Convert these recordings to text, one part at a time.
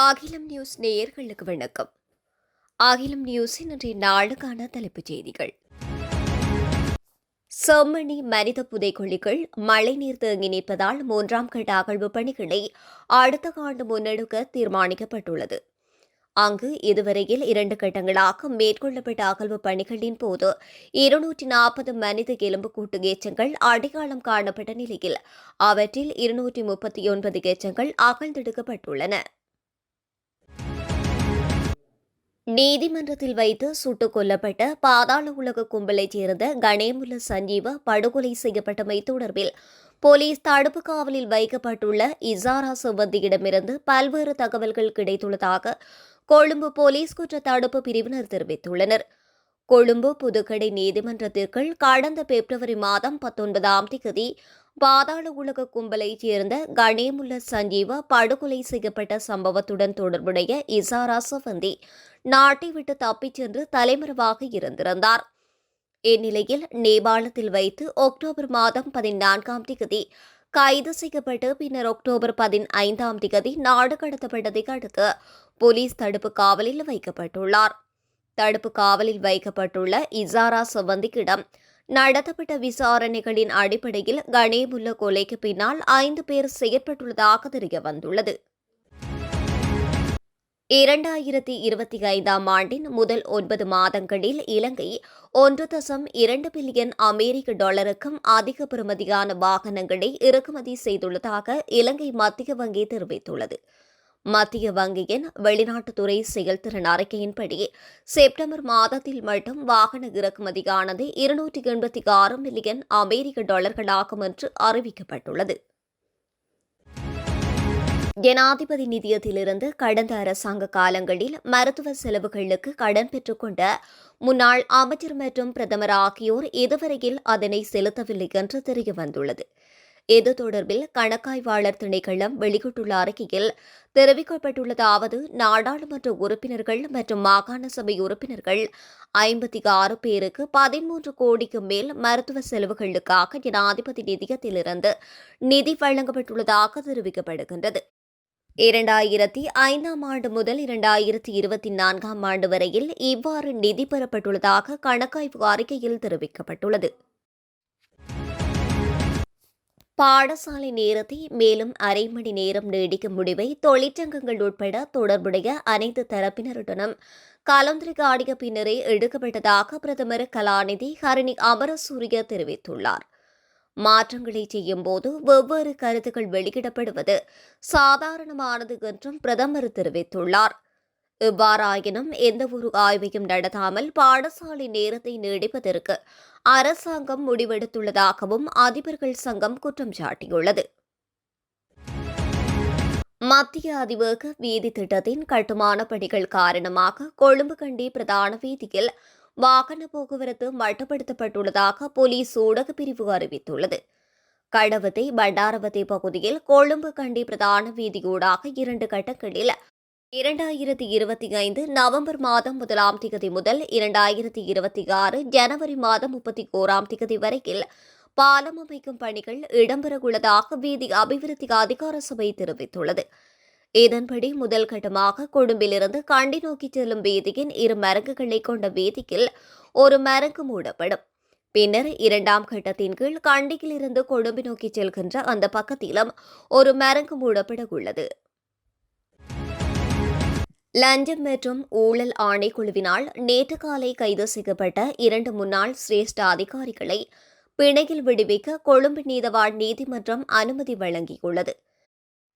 அகிலம் நியூஸ் நேயர்களுக்கு வணக்கம். அகிலம் நியூஸின் இன்றைய நாளுக்கான தலைப்புச் செய்திகள். செம்மணி மனித புதைக்குழிகள் மழைநீர் தேங்கி நிற்பதால் மூன்றாம் கட்ட அகழ்வு பணிகளை அடுத்த ஆண்டு முன்னெடுக்க தீர்மானிக்கப்பட்டுள்ளது. அங்கு இதுவரையில் இரண்டு கட்டங்களாக மேற்கொள்ளப்பட்ட அகழ்வு பணிகளின் போது இருநூற்றி நாற்பது மனித எலும்புக்கூட்டு எச்சங்கள் அடையாளம் காணப்பட்ட நிலையில் அவற்றில் இருநூற்றி முப்பத்தி ஒன்பது எச்சங்கள் அகழ்ந்தெடுக்கப்பட்டுள்ளன. நீதிமன்றத்தில் வைத்து சுட்டுக் கொல்லப்பட்ட பாதாள உலக கும்பலைச் சேர்ந்த கணேமுல்ல சஞ்சீவ படுகொலை செய்யப்பட்டமை தொடர்பில் போலீஸ் தடுப்பு காவலில் வைக்கப்பட்டுள்ள இசாரா சுவந்தியிடமிருந்து பல்வேறு தகவல்கள் கிடைத்துள்ளதாக கொழும்பு போலீஸ் குற்ற தடுப்பு பிரிவினர் தெரிவித்துள்ளனர். கொழும்பு புதுக்கடை நீதிமன்றத்திற்குள் கடந்த பிப்ரவரி மாதம் பத்தொன்பதாம் தேதி பாதாள உலக கும்பலைச் சேர்ந்த கணேமுல்ல சஞ்சீவ படுகொலை செய்யப்பட்ட சம்பவத்துடன் தொடர்புடைய இசாரா சவந்தி நாட்டை விட்டு தப்பிச் சென்று தலைமறைவாக இருந்திருந்தார். இந்நிலையில் நேபாளத்தில் வைத்து அக்டோபர் மாதம் பதினான்காம் தேதி கைது செய்யப்பட்டு பின்னர் அக்டோபர் பதினைந்தாம் தேதி நாடு கடத்தப்பட்டதை அடுத்து போலீஸ் தடுப்பு காவலில் வைக்கப்பட்டுள்ளார். தடுப்பு காவலில் வைக்கப்பட்டுள்ள இசாரா சவந்திக்கிடம் நடத்தப்பட்ட விசாரணைகளின் அடிப்படையில் கணேமுல்ல கொலைக்கு பின்னால் ஐந்து பேர் செயற்பட்டுள்ளதாக தெரிய வந்துள்ளது இரண்டாயிரத்தி இருபத்தி ஐந்தாம் ஆண்டின் முதல் ஒன்பது மாதங்களில் இலங்கை ஒன்று தசம் இரண்டு பில்லியன் அமெரிக்க டாலருக்கும் அதிக பெறுமதியான வாகனங்களை இறக்குமதி செய்துள்ளதாக இலங்கை மத்திய வங்கி தெரிவித்துள்ளது. மத்திய வங்கியின் வெளிநாட்டுத்துறை செயல்திறன் அறிக்கையின்படி செப்டம்பர் மாதத்தில் மட்டும் வாகன இறக்குமதியானது இருநூற்றி எண்பத்தி ஆறு மில்லியன் அமெரிக்க டாலர்களாகும் என்று அறிவிக்கப்பட்டுள்ளது. ஜனாதிபதி நிதியத்திலிருந்து கடந்த அரசாங்க காலங்களில் மருத்துவ செலவுகளுக்கு கடன் பெற்றுக்கொண்ட முன்னாள் அமைச்சர் மற்றும் பிரதமர் ஆகியோர் இதுவரையில் அதனை செலுத்தவில்லை என்று தெரியவந்துள்ளது இது தொடர்பில் கணக்காய்வாளர் திணைக்களம் வெளியிட்டுள்ள அறிக்கையில் தெரிவிக்கப்பட்டுள்ளதாவது நாடாளுமன்ற உறுப்பினர்கள் மற்றும் மாகாண சபை உறுப்பினர்கள் ஐம்பத்தி ஆறு பேருக்கு பதிமூன்று கோடிக்கு மேல் மருத்துவ செலவுகளுக்காக ஜனாதிபதி நிதியத்திலிருந்து நிதி வழங்கப்பட்டுள்ளதாக தெரிவிக்கப்படுகின்றது. இரண்டாயிரத்தி ஐந்தாம் ஆண்டு முதல் இரண்டாயிரத்தி இருபத்தி நான்காம் ஆண்டு வரையில் இவ்வாறு நிதி பெறப்பட்டுள்ளதாக கணக்காய்வு அறிக்கையில் தெரிவிக்கப்பட்டுள்ளது. பாடசாலை நேரத்தை மேலும் அரை மணி நேரம் நீடிக்கும் முடிவை தொழிற்சங்கங்கள் உட்பட தொடர்புடைய அனைத்து தரப்பினருடனும் கலந்துரையாடிய பின்னரே எடுக்கப்பட்டதாக பிரதமர் கலாநிதி ஹரணி அமரசூரிய தெரிவித்துள்ளார். மாற்றங்களை செய்யும் போது வெவ்வேறு கருத்துக்கள் வெளியிடப்படுவது சாதாரணமானது என்றும் பிரதமர் தெரிவித்துள்ளார். இவ்வாறாயினும் எந்தவொரு ஆய்வையும் நடத்தாமல் பாடசாலை நேரத்தை நீடிப்பதற்கு அரசாங்கம் முடிவெடுத்துள்ளதாகவும் அதிபர்கள் சங்கம் குற்றம் சாட்டியுள்ளது. மத்திய அதிவேக வீதி திட்டத்தின் கட்டுமான பணிகள் காரணமாக கொழும்பு கண்டி பிரதான வீதியில் வாகன போக்குவரத்து மட்டுப்படுத்தப்பட்டுள்ளதாக போலீஸ் ஊடக பிரிவு அறிவித்துள்ளது. கடவத்தை பண்டாரவத்தை பகுதியில் கொழும்பு கண்டி பிரதான வீதியூடாக இரண்டு கட்டங்களில் இரண்டாயிரத்தி இருபத்தி ஐந்து நவம்பர் மாதம் முதலாம் திகதி முதல் இரண்டாயிரத்தி இருபத்தி ஆறு ஜனவரி மாதம் முப்பத்தி ஓராம் திகதி வரையில் பாலம் அமைக்கும் பணிகள் இடம்பெறவுள்ளதாக வீதி அபிவிருத்தி அதிகார சபை தெரிவித்துள்ளது. இதன்படி முதல் கட்டமாக கொழும்பிலிருந்து கண்டி நோக்கி செல்லும் வீதியின் இரு மரங்குகளை கொண்ட வீதியில் ஒரு மரங்கு மூடப்படும். பின்னர் இரண்டாம் கட்டத்தின் கீழ் கண்டியிலிருந்து கொழும்பு நோக்கி செல்கின்ற அந்த பக்கத்திலும் ஒரு மரங்கு மூடப்பட உள்ளது லஞ்சம் மற்றும் ஊழல் ஆணைக்குழுவினால் நேற்று காலை கைது செய்யப்பட்ட இரண்டு முன்னாள் சிரேஷ்ட அதிகாரிகளை பிணையில் விடுவிக்க கொழும்பு நீதவாள் நீதிமன்றம் அனுமதி வழங்கியுள்ளது.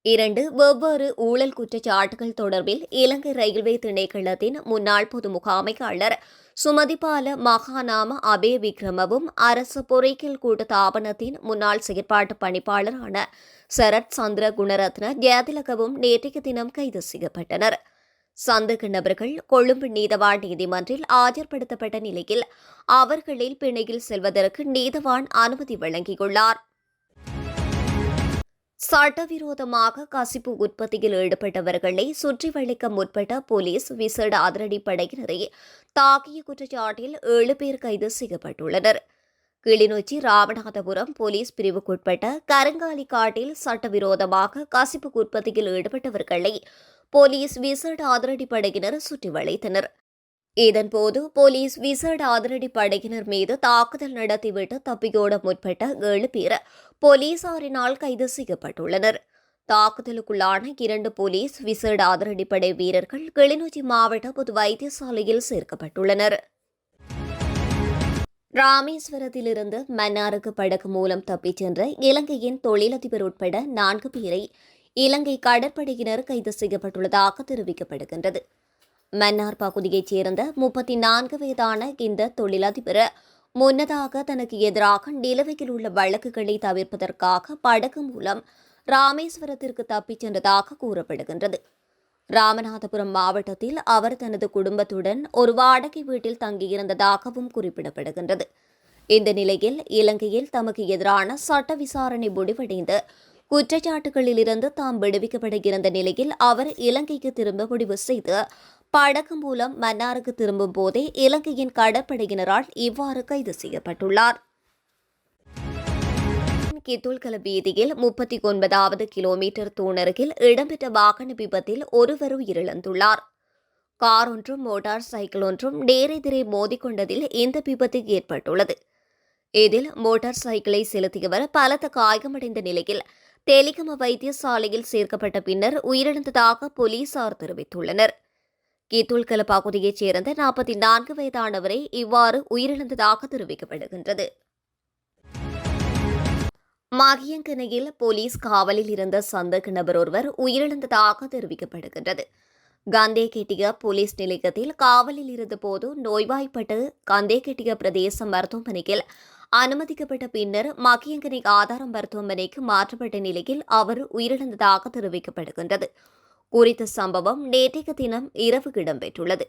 இரண்டு வெவ்வேறு ஊழல் குற்றச்சாட்டுகள் தொடர்பில் இலங்கை ரயில்வே திணைக்களத்தின் முன்னாள் பொது முகாமையாளர் சுமதிபால மகாநாம அபே விக்ரமவும் அரசு பொறியியல் கூட்ட தாபனத்தின் முன்னாள் செயற்பாட்டு பணிப்பாளரான சரத் சந்திர குணரத்ன ஜெயதிலகவும் நேற்றைய தினம் கைது செய்யப்பட்டனர். சந்தேக நபர்கள் கொழும்பு நீதவான் நீதிமன்றில் ஆஜர்படுத்தப்பட்ட நிலையில் அவர்களில் பிணையில் செல்வதற்கு நீதவான் அனுமதி வழங்கியுள்ளார். சட்டவிரோதமாக கசிப்பு உற்பத்தியில் ஈடுபட்டவர்களை சுற்றி வளைக்க முற்பட்ட போலீஸ் விசேட அதிரடி படையினரை தாக்கிய குற்றச்சாட்டில் ஏழு பேர் கைது செய்யப்பட்டுள்ளனர். கிளிநொச்சி ராமநாதபுரம் போலீஸ் பிரிவுக்குட்பட்ட கருங்காலி காட்டில் சட்டவிரோதமாக கசிப்பு உற்பத்தியில் ஈடுபட்டவர்களை போலீஸ் விசேட அதிரடிப்படையினர் சுற்றி வளைத்தனர். இதன்போது போலீஸ் விசேட அதிரடிப்படையினர் மீது தாக்குதல் நடத்திவிட்டு தப்பியோட முற்பட்ட ஏழு பேர் போலீசாரினால் கைது செய்யப்பட்டுள்ளனர். தாக்குதலுக்குள்ளான இரண்டு போலீஸ் விசேட அதிரடிப்படை வீரர்கள் கிளிநொச்சி மாவட்ட பொது வைத்தியசாலையில் சேர்க்கப்பட்டுள்ளனர். ராமேஸ்வரத்திலிருந்து மன்னாருக்கு படகு மூலம் தப்பிச் சென்ற இலங்கையின் தொழிலதிபர் உட்பட நான்கு பேரை இலங்கை கடற்படையினர் கைது செய்யப்பட்டுள்ளதாக தெரிவிக்கப்படுகின்றது. மன்னார் பகுதியைச் சேர்ந்த முப்பத்தி நான்கு வயதான இந்த தொழிலதிபர் முன்னதாக தனக்கு எதிராக நிலுவையில் உள்ள வழக்குகளை தவிர்ப்பதற்காக படகு மூலம் ராமேஸ்வரத்திற்கு தப்பிச் சென்றதாக கூறப்படுகின்றது. ராமநாதபுரம் மாவட்டத்தில் அவர் தனது குடும்பத்துடன் ஒரு வாடகை வீட்டில் தங்கியிருந்ததாகவும் குறிப்பிடப்படுகின்றது. இந்த நிலையில் இலங்கையில் தமக்கு எதிரான சட்ட விசாரணை முடிவடைந்து குற்றச்சாட்டுகளிலிருந்து தாம் விடுவிக்கப்பட இருந்த நிலையில் அவர் இலங்கைக்கு திரும்ப முடிவு செய்து படகு மூலம் மன்னாருக்கு திரும்பும் போதே இலங்கையின் கடற்படையினரால் இவ்வாறு கைது செய்யப்பட்டுள்ளார். கித்துல்கல வீதியில் முப்பத்தி ஒன்பதாவது கிலோமீட்டர் தூணருகில் இடம்பெற்ற வாகன விபத்தில் ஒருவர் உயிரிழந்துள்ளார். கார் ஒன்றும் மோட்டார் சைக்கிள் ஒன்றும் நேரெதிரே மோதிக்கொண்டதில் இந்த விபத்து ஏற்பட்டுள்ளது. இதில் மோட்டார் சைக்கிளை செலுத்தியவர் பலத்த காயமடைந்த நிலையில் தெலிகம வைத்தியசாலையில் சேர்க்கப்பட்ட பின்னர் உயிரிழந்ததாக போலீசார் தெரிவித்துள்ளனர். கீத்துல்கல பகுதியைச் சேர்ந்த நாற்பத்தி நான்கு வயதானவரை இவ்வாறு உயிரிழந்ததாக தெரிவிக்கப்படுகின்றது. மகியங்கனையில் போலீஸ் காவலில் இருந்த சந்தேக நபர் ஒருவர் உயிரிழந்ததாக தெரிவிக்கப்படுகின்றது. கந்தேகெட்டிய போலீஸ் நிலையத்தில் காவலில் இருந்தபோது நோய்வாய்ப்பட்டு கந்தேகெட்டிய பிரதேச மருத்துவமனையில் அனுமதிக்கப்பட்ட பின்னர் மகியங்கனை ஆதாரம் மருத்துவமனைக்கு மாற்றப்பட்ட நிலையில் அவர் உயிரிழந்ததாக தெரிவிக்கப்படுகின்றது. குறித்த சம்பவம் நேற்றைய தினம் இரவு இடம்பெற்றுள்ளது.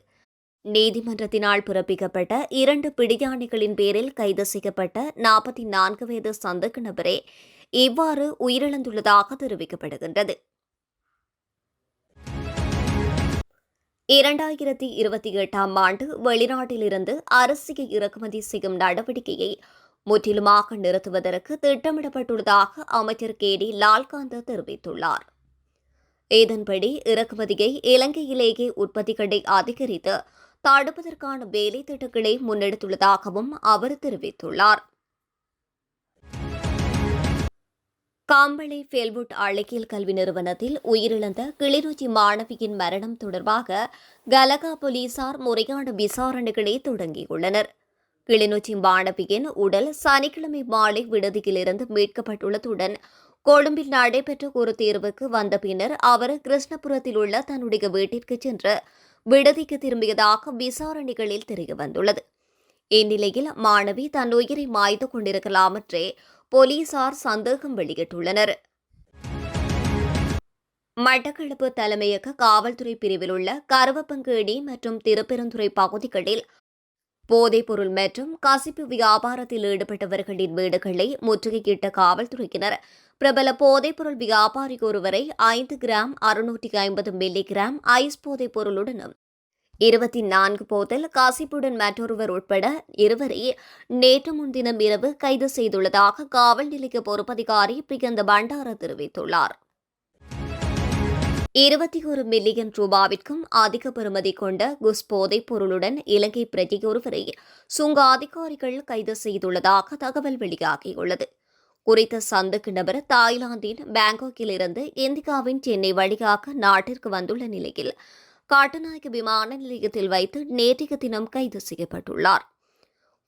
நீதிமன்றத்தினால் பிறப்பிக்கப்பட்ட இரண்டு பிடியாணிகளின் பேரில் கைது செய்யப்பட்ட நாற்பத்தி நான்கு வயது சந்தேக நபரே இவ்வாறு உயிரிழந்துள்ளதாக தெரிவிக்கப்படுகின்றது. இரண்டாயிரத்தி இருபத்தி எட்டாம் ஆண்டு வெளிநாட்டிலிருந்து அரிசியை இறக்குமதி செய்யும் நடவடிக்கையை முற்றிலுமாக நிறுத்துவதற்கு திட்டமிடப்பட்டுள்ளதாக அமைச்சர் கே டி லால்காந்த தெரிவித்துள்ளார். இதன்படி இறக்குமதியை இலங்கையிலேயே உற்பத்திகளை அதிகரித்து தடுப்பதற்கான வேலை திட்டங்களை முன்னெடுத்துள்ளதாகவும் அவர் தெரிவித்துள்ளார். காம்பளை ஃபெல்வுட் அழகியல் கல்வி நிறுவனத்தில் உயிரிழந்த கிளிநொச்சி மாணவியின் மரணம் தொடர்பாக கலகா போலீசார் முறையான விசாரணைகளை தொடங்கியுள்ளனர். கிளிநொச்சி மாணவியின் உடல் சனிக்கிழமை மாலை விடுதியிலிருந்து மீட்கப்பட்டுள்ளதுடன் கொழும்பில் நடைபெற்ற ஒரு தேர்வுக்கு வந்த பின்னர் அவர் கிருஷ்ணபுரத்தில் உள்ள தன்னுடைய வீட்டிற்கு சென்று விடுதிக்கு திரும்பியதாக விசாரணைகளில் தெரியவந்துள்ளது இந்நிலையில் மாணவி தன் உயிரை மாய்த்து கொண்டிருக்கலாம் என்றே போலீசார் சந்தேகம் வெளியிட்டுள்ளனர். மட்டக்களப்பு தலைமையக காவல்துறை பிரிவில் உள்ள கருவப்பங்கேடி மற்றும் திருப்பெருந்துறை பகுதிகளில் போதைப்பொருள் மற்றும் கசிப்பு வியாபாரத்தில் ஈடுபட்டவர்களின் வீடுகளை முற்றுகையிட்ட காவல்துறையினர் பிரபல போதைப்பொருள் வியாபாரி ஒருவரை ஐந்து கிராம் அறுநூற்றி ஐம்பது மில்லி கிராம் ஐஸ் போதைப் பொருளுடனும் இருபத்தி நான்கு போதல் காசிப்புடன் மற்றொருவர் உட்பட இருவரை நேற்று முன்தினம் இரவு கைது செய்துள்ளதாக காவல் நிலைய பொறுப்பதிகாரி பிரியந்த பண்டார தெரிவித்துள்ளார். இருபத்தி ஒரு மில்லியன் ரூபாவிற்கும் அதிக பெறுமதி கொண்ட குஸ் போதைப் பொருளுடன் இலங்கை பிரதியொருவரை சுங்க அதிகாரிகள் கைது செய்துள்ளதாக தகவல் வெளியாகியுள்ளது. குறித்த சந்துக்கு நபர் தாய்லாந்தின் பாங்காக்கில் இருந்து இந்தியாவின் சென்னை வழியாக நாட்டிற்கு வந்துள்ள நிலையில் காட்டுநாயக்க விமான நிலையத்தில் வைத்து நேற்றைய தினம் கைது செய்யப்பட்டுள்ளார்.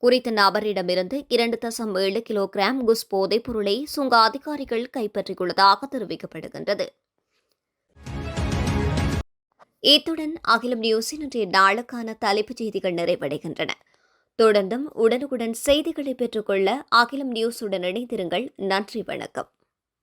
குறித்த நபரிடமிருந்து இரண்டு தசம் ஏழு கிலோகிராம் குஸ் போதைப் பொருளை சுங்க அதிகாரிகள் கைப்பற்றியுள்ளதாக தெரிவிக்கப்படுகின்றது. இத்துடன் அகிலம் நியூஸின் இன்றைய நாளுக்கான தலைப்புச் செய்திகள் நிறைவடைகின்றன. தொடர்ந்தும் உடனுக்குடன் செய்திகளை பெற்றுக்கொள்ள அகிலம் நியூஸுடன் இணைந்திருங்கள். நன்றி வணக்கம்.